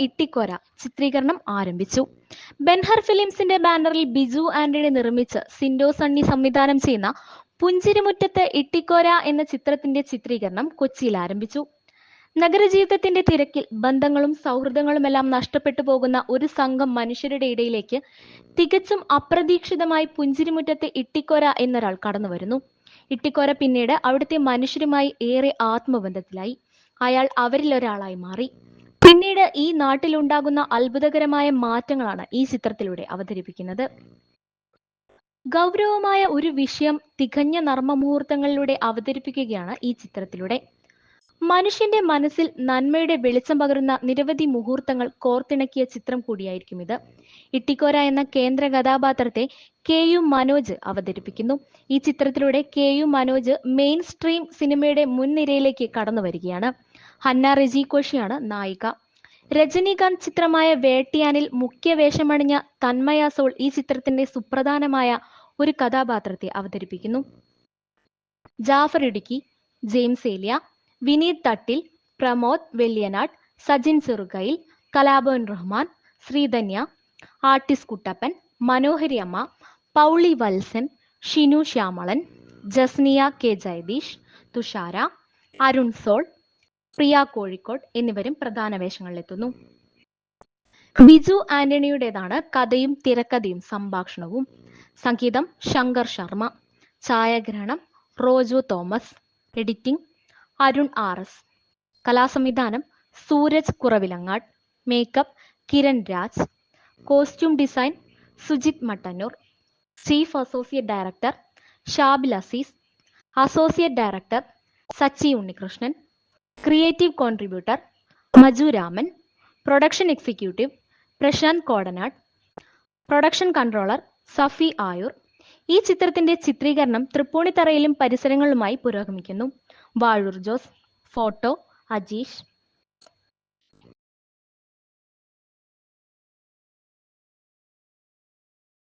ഇട്ടിക്കോര ചിത്രീകരണം ആരംഭിച്ചു. ബെൻഹർ ഫിലിംസിന്റെ ബാനറിൽ ബിജു ആന്റണി നിർമ്മിച്ച് സിൻഡോ സണ്ണി സംവിധാനം ചെയ്യുന്ന പുഞ്ചിരിമുറ്റത്ത് ഇട്ടിക്കോര എന്ന ചിത്രത്തിന്റെ ചിത്രീകരണം കൊച്ചിയിൽ ആരംഭിച്ചു. നഗരജീവിതത്തിന്റെ തിരക്കിൽ ബന്ധങ്ങളും സൗഹൃദങ്ങളുമെല്ലാം നഷ്ടപ്പെട്ടു പോകുന്ന ഒരു സംഘം മനുഷ്യരുടെ ഇടയിലേക്ക് തികച്ചും അപ്രതീക്ഷിതമായി പുഞ്ചിരിമുറ്റത്തെ ഇട്ടിക്കോര എന്നൊരാൾ കടന്നു വരുന്നു ഇട്ടിക്കോര പിന്നീട് അവിടുത്തെ മനുഷ്യരുമായി ഏറെ ആത്മബന്ധത്തിലായി. അയാൾ അവരിൽ ഒരാളായി മാറി. പിന്നീട് ഈ നാട്ടിലുണ്ടാകുന്ന അത്ഭുതകരമായ മാറ്റങ്ങളാണ് ഈ ചിത്രത്തിലൂടെ അവതരിപ്പിക്കുന്നത്. ഗൗരവമായ ഒരു വിഷയം തികഞ്ഞ നർമ്മമുഹൂർത്തങ്ങളിലൂടെ അവതരിപ്പിക്കുകയാണ് ഈ ചിത്രത്തിലൂടെ. മനുഷ്യന്റെ മനസ്സിൽ നന്മയുടെ വെളിച്ചം പകരുന്ന നിരവധി മുഹൂർത്തങ്ങൾ കോർത്തിണക്കിയ ചിത്രം കൂടിയായിരിക്കും ഇത്. ഇട്ടിക്കോര എന്ന കേന്ദ്ര കഥാപാത്രത്തെ കെ യു മനോജ് അവതരിപ്പിക്കുന്നു. ഈ ചിത്രത്തിലൂടെ K U Manoj mainstream സിനിമയുടെ മുൻനിരയിലേക്ക് കടന്നു വരികയാണ് ഹന്ന റെജി കോഷിയാണ് നായിക. രജനീകാന്ത് ചിത്രമായ വേട്ടിയാനിൽ മുഖ്യ വേഷമണിഞ്ഞ തന്മയ സോൾ ഈ ചിത്രത്തിന്റെ സുപ്രധാനമായ ഒരു കഥാപാത്രത്തെ അവതരിപ്പിക്കുന്നു. ജാഫർ ഇടുക്കി ജെയിംസ് ഏലിയ വിനീത് തട്ടിൽ പ്രമോദ് വെള്ളിയനാട് സജിൻ ചെറുകയിൽ കലാഭവൻ റഹ്മാൻ ശ്രീധന്യ ആർട്ടിസ് കുട്ടപ്പൻ മനോഹരി അമ്മ പൗളി വത്സൻ ഷിനു ശ്യാമളൻ ജസ്നിയ കെ ജയദീഷ് തുഷാര അരുൺ സോൾ പ്രിയ കോഴിക്കോട് എന്നിവരും പ്രധാന വേഷങ്ങളിലെത്തുന്നു. ബിജു ആന്റണിയുടേതാണ് കഥയും തിരക്കഥയും സംഭാഷണവും. സംഗീതം ശങ്കർ ശർമ്മ. ഛായാഗ്രഹണം Roju Thomas. Editing Arun R S. കലാസംവിധാനം Sooraj Kuravilangad. Makeup Kiran Raj. Costume design Sujith Mattannur. Chief associate director Shabil Azeez. Associate director Sachi Unnikrishnan. Creative contributor Maju Raman production executive Prasanth Kodanad production controller Safi Ayoor. ഈ ചിത്രത്തിന്റെ ചിത്രീകരണം തൃപ്പൂണിത്തറയിലും പരിസരങ്ങളിലുമായി പുരോഗമിക്കുന്നു. Vazhoor Jose photo Ajeesh.